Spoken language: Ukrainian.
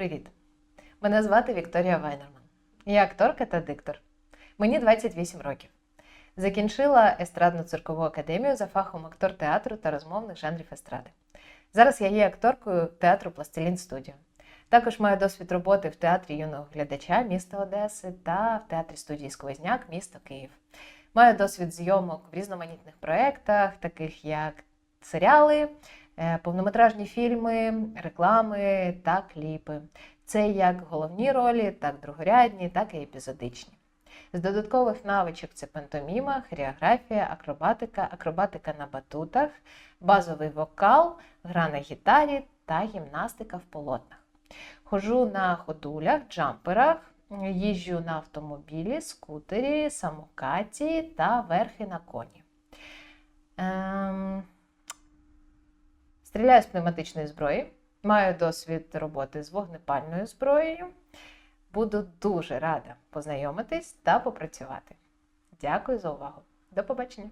Привіт! Мене звати Вікторія Вайнерман. Я акторка та диктор. Мені 28 років. Закінчила естрадну циркову академію за фахом актор театру та розмовних жанрів естради. Зараз я є акторкою театру Пластилін Студіо. Також маю досвід роботи в театрі юного глядача міста Одеси та в театрі студії Сквозняк місто Київ. Маю досвід зйомок в різноманітних проєктах, таких як серіали, повнометражні фільми, реклами та кліпи. Це як головні ролі, так другорядні, так і епізодичні. З додаткових навичок це пантоміма, хореографія, акробатика, акробатика на батутах, базовий вокал, гра на гітарі та гімнастика в полотнах. Хожу на ходулях, джамперах, їжджу на автомобілі, скутері, самокаті та верхи на коні. Стріляю з пневматичної зброї. Маю досвід роботи з вогнепальною зброєю. Буду дуже рада познайомитись та попрацювати. Дякую за увагу. До побачення!